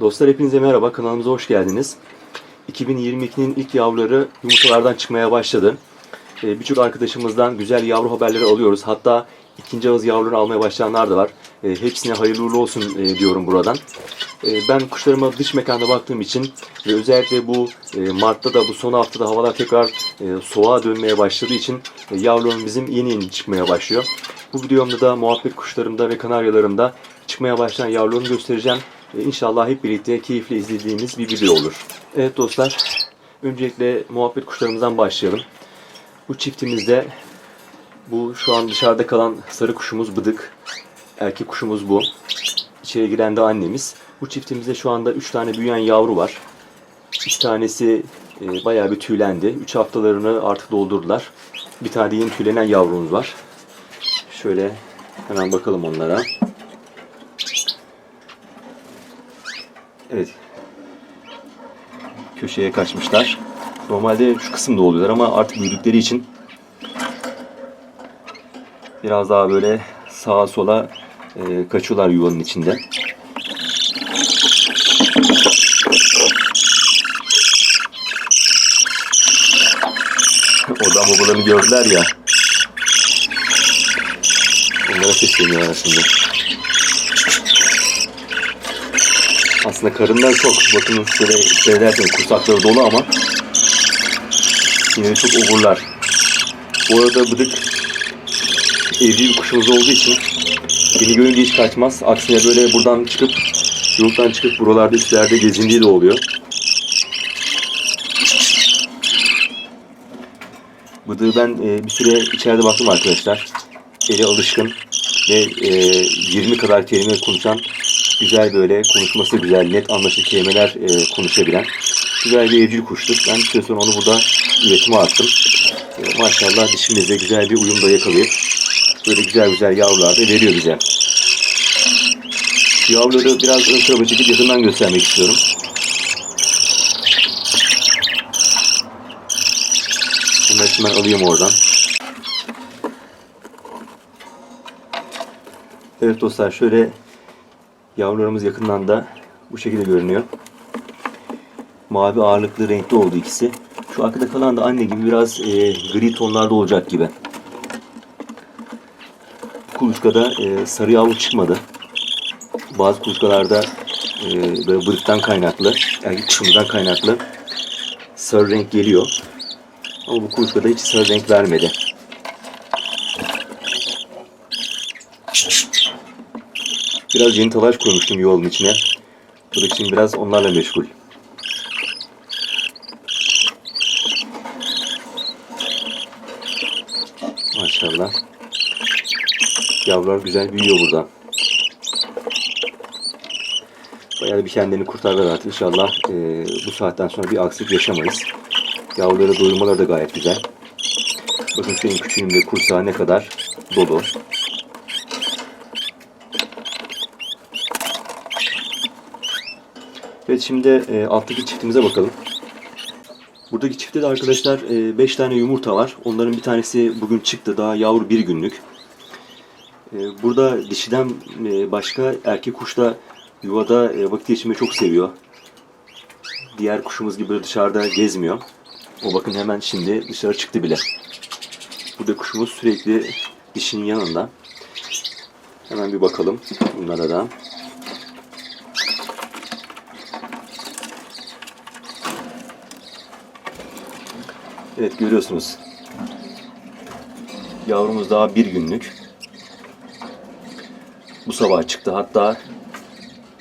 Dostlar hepinize merhaba, kanalımıza hoş geldiniz. 2022'nin ilk yavruları yumurtalardan çıkmaya başladı. Ee, Birçok arkadaşımızdan güzel yavru haberleri alıyoruz. Hatta ikinci ağız yavruları almaya başlayanlar da var. Ee, Hepsine hayırlı uğurlu olsun e, diyorum buradan. Ee, Ben kuşlarıma dış mekanda baktığım için ve özellikle bu e, Mart'ta da bu son haftada havalar tekrar e, soğuğa dönmeye başladığı için yavrularım bizim yeni yeni çıkmaya başlıyor. Bu videomda da muhabbet kuşlarımda ve kanaryalarımda çıkmaya başlayan yavrularını göstereceğim. E, İnşallah hep birlikte keyifle izlediğimiz bir video olur. Evet dostlar, öncelikle muhabbet kuşlarımızdan başlayalım. Bu çiftimizde bu şu an dışarıda kalan sarı kuşumuz Bıdık. Erkek kuşumuz bu. İçeri giren de annemiz. Bu çiftimizde şu anda 3 tane büyüyen yavru var. Bir tanesi e, bayağı bir tüylendi. 3 haftalarını artık doldurdular. Bir tane yeni tüylenen yavrumuz var. Şöyle hemen bakalım onlara. Evet. Köşeye kaçmışlar. Normalde şu kısımda oluyorlar ama artık büyüdükleri için biraz daha böyle sağa sola e, kaçıyorlar yuvanın içinde. Oradan babalarını gördüler ya. Onlara sesleniyorlar şimdi. Aslında karınlar çok. Bakın şöyle seyrederken kursakları dolu ama yine çok oburlar. Bu arada bıdık evcil bir kuşumuz olduğu için beni görünce hiç kaçmaz. Aksine böyle buradan çıkıp yurttan çıkıp buralarda üstlerde gezindiği de oluyor. Bıdığı ben e, bir süre içeride baktım arkadaşlar. Eli alışkın ve e, 20 kadar kelime konuşan güzel böyle konuşması güzel, net anlaşılır kelimeler e, konuşabilen güzel bir evcil kuştur. Ben bir sonra onu burada üretime attım. E, maşallah dişimizde güzel bir uyum da yakalayıp böyle güzel güzel yavrular da veriyor bize. Yavruları biraz ön tarafa çekip yakından göstermek istiyorum. Bunları ben alayım oradan. Evet dostlar şöyle yavrularımız yakından da bu şekilde görünüyor. Mavi ağırlıklı renkli oldu ikisi. Şu arkada kalan da anne gibi biraz e, gri tonlarda olacak gibi. Bu kuluçkada e, sarı yavru çıkmadı. Bazı kuluçkalarda e, böyle bırıktan kaynaklı, erkek kuşumuzdan kaynaklı sarı renk geliyor. Ama bu kuluçkada hiç sarı renk vermedi. Biraz yeni talaş koymuştum yuvanın içine. Da için biraz onlarla meşgul. Maşallah. Yavrular güzel büyüyor burada. Bayağı bir kendini kurtardılar artık. İnşallah e, bu saatten sonra bir aksilik yaşamayız. Yavruları doyurmaları da gayet güzel. Bakın şu en küçüğünün de kursağı ne kadar dolu. Evet şimdi e, alttaki çiftimize bakalım. Buradaki çiftte de arkadaşlar 5 tane yumurta var. Onların bir tanesi bugün çıktı. Daha yavru bir günlük. E, burada dişiden e, başka erkek kuş da yuvada e, vakit geçirmeyi çok seviyor. Diğer kuşumuz gibi dışarıda gezmiyor. O bakın hemen şimdi dışarı çıktı bile. Burada kuşumuz sürekli dişinin yanında. Hemen bir bakalım bunlara da. Evet görüyorsunuz. Yavrumuz daha bir günlük. Bu sabah çıktı. Hatta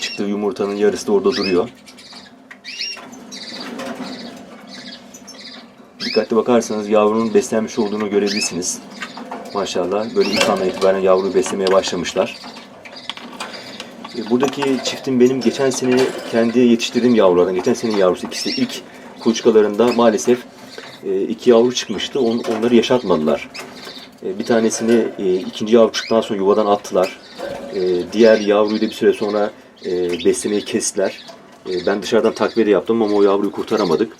çıktığı yumurtanın yarısı da orada duruyor. Dikkatli bakarsanız yavrunun beslenmiş olduğunu görebilirsiniz. Maşallah böyle ilk andan itibaren yavruyu beslemeye başlamışlar. E, Buradaki çiftin benim geçen sene kendi yetiştirdiğim yavrulardan, geçen senenin yavrusu ikisi ilk kuluçkalarında maalesef e, iki yavru çıkmıştı. On, onları yaşatmadılar. E, Bir tanesini e, ikinci yavru çıktıktan sonra yuvadan attılar. E, Diğer yavruyu da bir süre sonra beslemeyi kestiler. Ben dışarıdan takviye de yaptım ama o yavruyu kurtaramadık.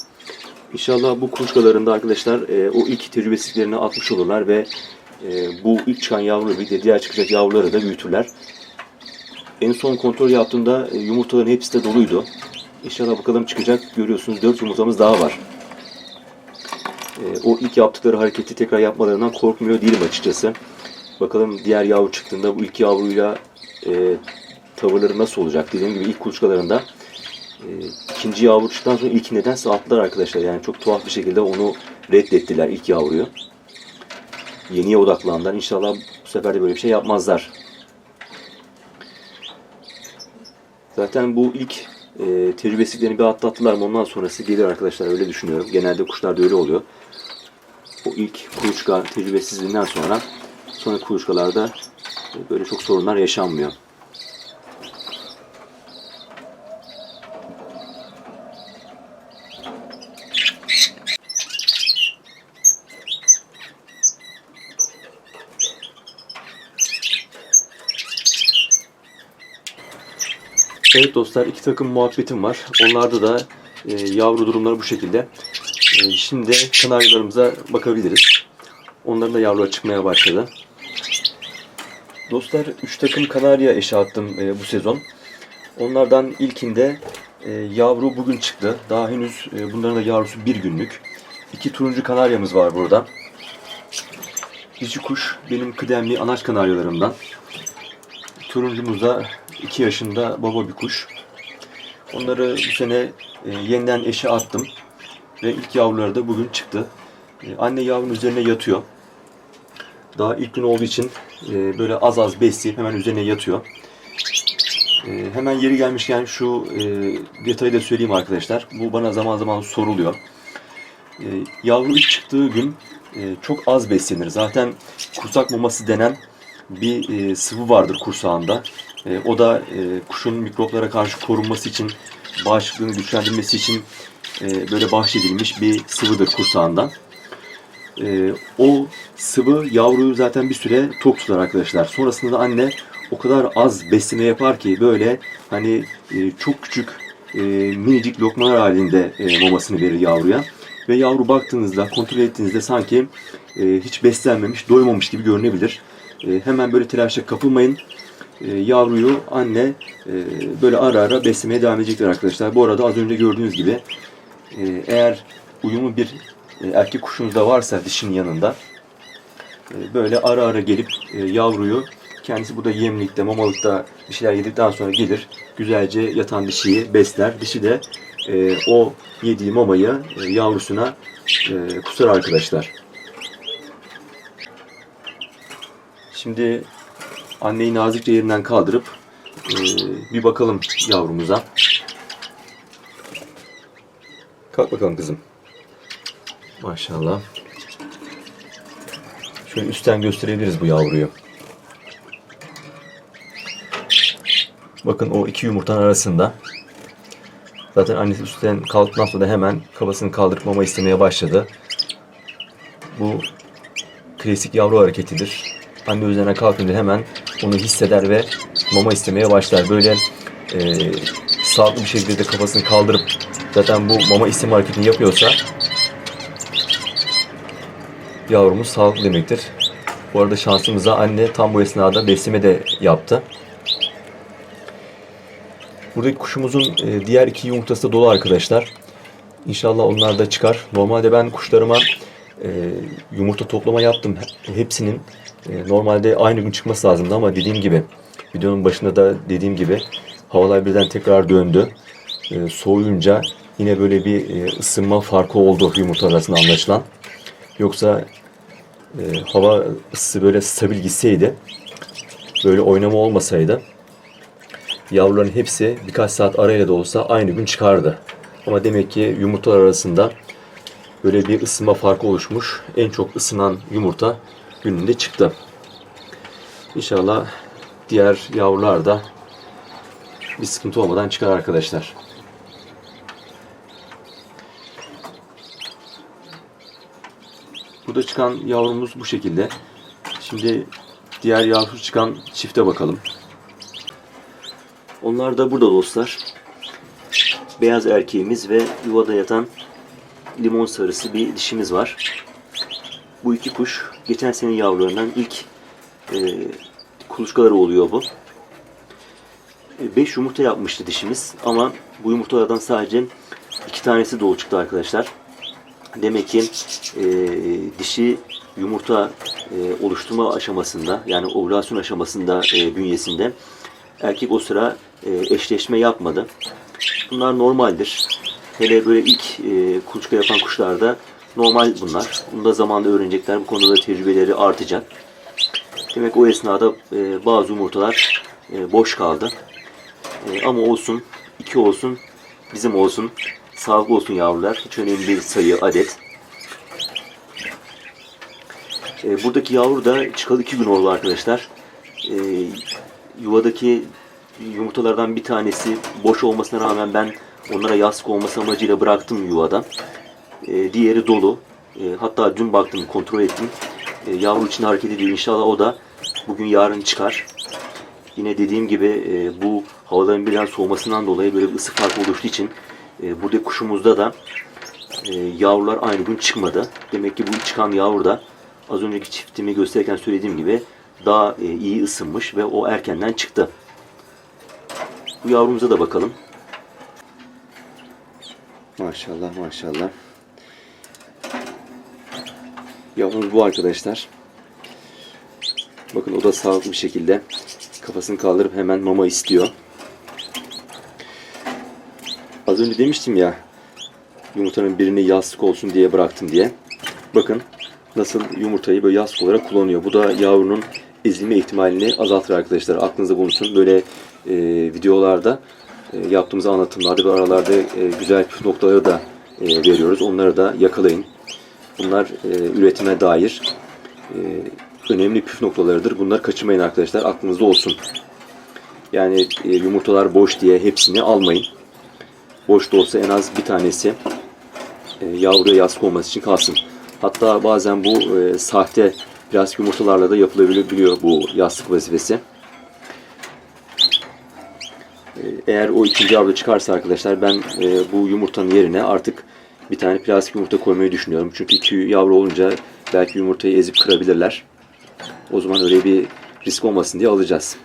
İnşallah bu kuluçkalarında arkadaşlar o ilk tecrübesizliklerini atmış olurlar ve bu ilk çıkan yavru birlikte diğer çıkacak yavruları da büyütürler. En son kontrol yaptığımda e, yumurtaların hepsi de doluydu. İnşallah bakalım çıkacak. Görüyorsunuz 4 yumurtamız daha var. E, o ilk yaptıkları hareketi tekrar yapmalarından korkmuyor değilim açıkçası. Bakalım diğer yavru çıktığında bu ilk yavruyla e, tavırları nasıl olacak? Dediğim gibi ilk kuluçkalarında e, ikinci yavru çıktıktan sonra ilk nedense attılar arkadaşlar. Yani çok tuhaf bir şekilde onu reddettiler ilk yavruyu. Yeniye odaklandılar. İnşallah bu sefer de böyle bir şey yapmazlar. Zaten bu ilk e, tecrübesizliklerini bir atlattılar mı ondan sonrası gelir arkadaşlar öyle düşünüyorum. Genelde kuşlarda öyle oluyor. O ilk kuluçka tecrübesizliğinden sonra sonra kuluçkalarda böyle çok sorunlar yaşanmıyor. Evet dostlar iki takım muhabbetim var. Onlarda da e, yavru durumları bu şekilde. E, şimdi kanaryalarımıza bakabiliriz. Onların da yavrular çıkmaya başladı. Dostlar 3 takım kanarya eşe attım e, bu sezon. Onlardan ilkinde e, yavru bugün çıktı. Daha henüz e, bunların da yavrusu bir günlük. İki turuncu kanaryamız var burada. Dişi kuş benim kıdemli anaç kanaryalarımdan. Turuncumuz da 2 yaşında baba bir kuş. Onları bu sene e, yeniden eşe attım. Ve ilk yavruları da bugün çıktı. E, anne yavrunun üzerine yatıyor. Daha ilk gün olduğu için e, böyle az az besleyip hemen üzerine yatıyor. E, hemen yeri gelmişken şu e, detayı da söyleyeyim arkadaşlar. Bu bana zaman zaman soruluyor. E, yavru ilk çıktığı gün e, çok az beslenir. Zaten kursak maması denen bir e, sıvı vardır kursağında. E, o da e, kuşun mikroplara karşı korunması için, bağışıklığını güçlendirmesi için e, böyle bahşedilmiş bir sıvıdır kursağından. E, o sıvı yavruyu zaten bir süre tok tutar arkadaşlar. Sonrasında da anne o kadar az besleme yapar ki böyle hani e, çok küçük e, minicik lokmalar halinde e, mamasını verir yavruya. Ve yavru baktığınızda, kontrol ettiğinizde sanki e, hiç beslenmemiş, doymamış gibi görünebilir. E, hemen böyle telaşa kapılmayın. E, yavruyu anne e, böyle ara ara beslemeye devam edecektir arkadaşlar. Bu arada az önce gördüğünüz gibi e, eğer uyumlu bir e, erkek kuşunuz da varsa dişinin yanında böyle ara ara gelip yavruyu kendisi burada yemlikte, mamalıkta bir şeyler yedikten sonra gelir. Güzelce yatan dişiyi besler. Dişi de o yediği mamayı yavrusuna kusar arkadaşlar. Şimdi anneyi nazikçe yerinden kaldırıp e, bir bakalım yavrumuza. Kalk bakalım kızım. Maşallah. Şöyle üstten gösterebiliriz bu yavruyu. Bakın o iki yumurtanın arasında. Zaten annesi üstten kalktıktan sonra hemen kafasını kaldırıp mama istemeye başladı. Bu klasik yavru hareketidir. Anne üzerine kalkınca hemen onu hisseder ve mama istemeye başlar. Böyle e, sağlıklı bir şekilde de kafasını kaldırıp zaten bu mama isteme hareketini yapıyorsa yavrumuz sağlıklı demektir. Bu arada şansımıza anne tam bu esnada besleme de yaptı. Buradaki kuşumuzun e, diğer iki yumurtası da dolu arkadaşlar. İnşallah onlar da çıkar. Normalde ben kuşlarıma e, yumurta toplama yaptım. Hepsinin e, normalde aynı gün çıkması lazımdı ama dediğim gibi videonun başında da dediğim gibi havalar birden tekrar döndü. E, soğuyunca yine böyle bir e, ısınma farkı oldu yumurta arasında anlaşılan. Yoksa e, hava ısısı böyle stabil gitseydi böyle oynama olmasaydı yavruların hepsi birkaç saat arayla da olsa aynı gün çıkardı. Ama demek ki yumurtalar arasında böyle bir ısınma farkı oluşmuş. En çok ısınan yumurta gününde çıktı. İnşallah diğer yavrular da bir sıkıntı olmadan çıkar arkadaşlar. Burada çıkan yavrumuz bu şekilde. Şimdi diğer yavru çıkan çifte bakalım. Onlar da burada dostlar. Beyaz erkeğimiz ve yuvada yatan limon sarısı bir dişimiz var. Bu iki kuş geçen sene yavrularından ilk e, kuluçkaları oluyor bu. 5 yumurta yapmıştı dişimiz ama bu yumurtalardan sadece iki tanesi dolu çıktı arkadaşlar. Demek ki e, dişi yumurta e, oluşturma aşamasında yani ovülasyon aşamasında e, bünyesinde erkek o sıra e, eşleşme yapmadı. Bunlar normaldir. Hele böyle ilk e, kuluçka yapan kuşlarda normal bunlar. Bunu da zamanla öğrenecekler. Bu konuda da tecrübeleri artacak. Demek o esnada e, bazı yumurtalar e, boş kaldı. E, ama olsun, iki olsun, bizim olsun, sağlıklı olsun yavrular. Hiç önemli bir sayı, adet. E, buradaki yavru da çıkalı iki gün oldu arkadaşlar. E, yuvadaki yumurtalardan bir tanesi boş olmasına rağmen ben onlara yastık olması amacıyla bıraktım yuvada. E, diğeri dolu. E, hatta dün baktım, kontrol ettim. E, yavru için hareket ediyor. İnşallah o da bugün yarın çıkar. Yine dediğim gibi e, bu havaların birden soğumasından dolayı böyle bir ısı farkı oluştuğu için e, burada kuşumuzda da e, yavrular aynı gün çıkmadı. Demek ki bu çıkan yavru da az önceki çiftimi gösterirken söylediğim gibi daha e, iyi ısınmış ve o erkenden çıktı. Bu yavrumuza da bakalım. Maşallah maşallah. Yavrumuz bu arkadaşlar. Bakın o da sağlıklı bir şekilde kafasını kaldırıp hemen mama istiyor. Az önce demiştim ya yumurtanın birini yastık olsun diye bıraktım diye. Bakın nasıl yumurtayı böyle yastık olarak kullanıyor. Bu da yavrunun ezilme ihtimalini azaltır arkadaşlar. Aklınızda bulunsun. Böyle e, videolarda e, yaptığımız anlatımlarda ve aralarda e, güzel püf noktaları da e, veriyoruz. Onları da yakalayın. Bunlar e, üretime dair e, önemli püf noktalarıdır. Bunları kaçırmayın arkadaşlar. Aklınızda olsun. Yani e, yumurtalar boş diye hepsini almayın. Boş da olsa en az bir tanesi e, yavruya yastık olması için kalsın. Hatta bazen bu e, sahte plastik yumurtalarla da yapılabiliyor bu yastık vazifesi. E, eğer o ikinci yavru çıkarsa arkadaşlar ben e, bu yumurtanın yerine artık bir tane plastik yumurta koymayı düşünüyorum. Çünkü iki yavru olunca belki yumurtayı ezip kırabilirler. O zaman öyle bir risk olmasın diye alacağız.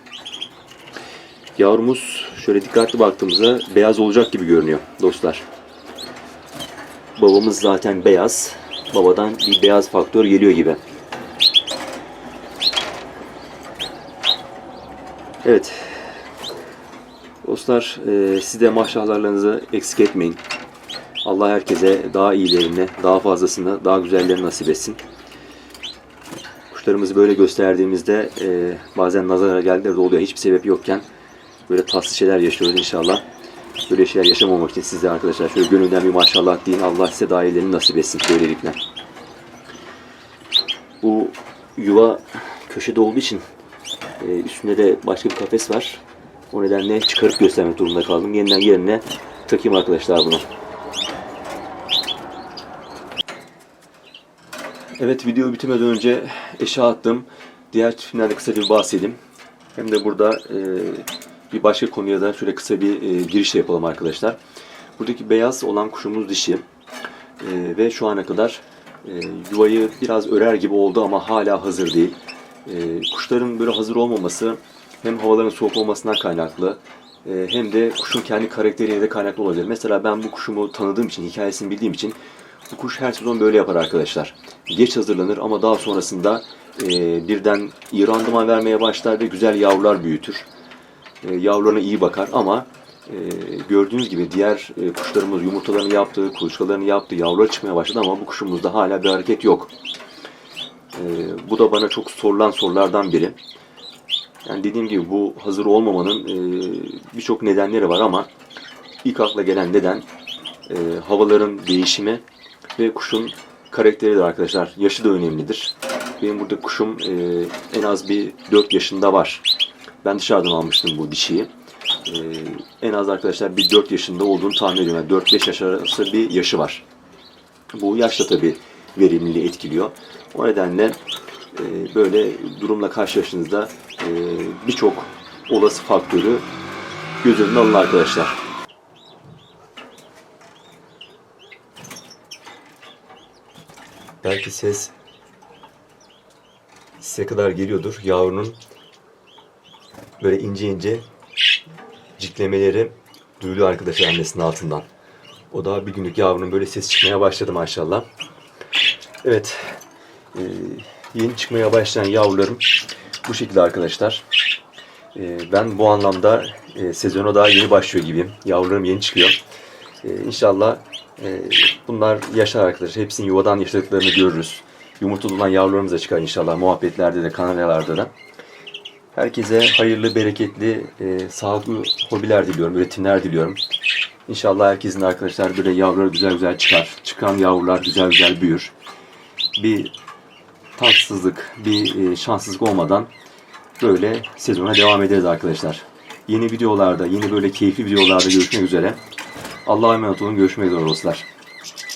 Yavrumuz şöyle dikkatli baktığımızda beyaz olacak gibi görünüyor dostlar. Babamız zaten beyaz. Babadan bir beyaz faktör geliyor gibi. Evet. Dostlar e, siz de maşallahlarınızı eksik etmeyin. Allah herkese daha iyilerini, daha fazlasını, daha güzellerini nasip etsin. Kuşlarımızı böyle gösterdiğimizde e, bazen nazara geldiler de oluyor. Hiçbir sebep yokken böyle tatsız şeyler yaşıyoruz inşallah. Böyle şeyler yaşamamak için siz arkadaşlar şöyle gönülden bir maşallah deyin. Allah size daha iyilerini nasip etsin böylelikle. Bu yuva köşede olduğu için e, üstünde de başka bir kafes var. O nedenle çıkarıp göstermek durumunda kaldım. Yeniden yerine takayım arkadaşlar bunu. Evet video bitirmeden önce eşe attım. Diğer çiftlerden kısa bir bahsedeyim. Hem de burada e, bir başka konuya da şöyle kısa bir e, giriş yapalım arkadaşlar. Buradaki beyaz olan kuşumuz dişi. E, ve şu ana kadar e, yuvayı biraz örer gibi oldu ama hala hazır değil. E, kuşların böyle hazır olmaması hem havaların soğuk olmasından kaynaklı e, hem de kuşun kendi karakteriyle de kaynaklı olabilir. Mesela ben bu kuşumu tanıdığım için, hikayesini bildiğim için bu kuş her sezon böyle yapar arkadaşlar. Geç hazırlanır ama daha sonrasında e, birden iyi randıman vermeye başlar ve güzel yavrular büyütür. E, yavrularına iyi bakar ama e, gördüğünüz gibi diğer e, kuşlarımız yumurtalarını yaptı, kuluçkalarını yaptı, yavrular çıkmaya başladı ama bu kuşumuzda hala bir hareket yok. E, bu da bana çok sorulan sorulardan biri. Yani dediğim gibi bu hazır olmamanın e, birçok nedenleri var ama ilk akla gelen neden e, havaların değişimi ve kuşun karakteridir arkadaşlar. Yaşı da önemlidir. Benim burada kuşum e, en az bir 4 yaşında var. Ben dışarıdan almıştım bu dişiyi. E, en az arkadaşlar bir 4 yaşında olduğunu tahmin ediyorum. Yani 4-5 yaş arası bir yaşı var. Bu yaş da tabii verimliliği etkiliyor. O nedenle e, böyle durumla karşılaştığınızda e, birçok olası faktörü göz önüne alın arkadaşlar. Belki ses size kadar geliyordur. Yavrunun böyle ince ince ciklemeleri duyuluyor arkadaşlar annesinin altından. O da bir günlük yavrunun böyle ses çıkmaya başladı maşallah. Evet. e, yeni çıkmaya başlayan yavrularım bu şekilde arkadaşlar. E, ben bu anlamda e, sezona daha yeni başlıyor gibiyim. Yavrularım yeni çıkıyor. E, inşallah e, bunlar yaşar. Hepsinin yuvadan yaşadıklarını görürüz. Yumurtalı olan yavrularımız da çıkar inşallah. Muhabbetlerde de, kanallarda da. Herkese hayırlı, bereketli, e, sağlıklı hobiler diliyorum, üretimler diliyorum. İnşallah herkesin arkadaşlar böyle yavruları güzel güzel çıkar. Çıkan yavrular güzel güzel büyür. Bir tatsızlık, bir e, şanssızlık olmadan böyle sezona devam ederiz arkadaşlar. Yeni videolarda, yeni böyle keyifli videolarda görüşmek üzere. Allah'a emanet olun. Görüşmek üzere dostlar.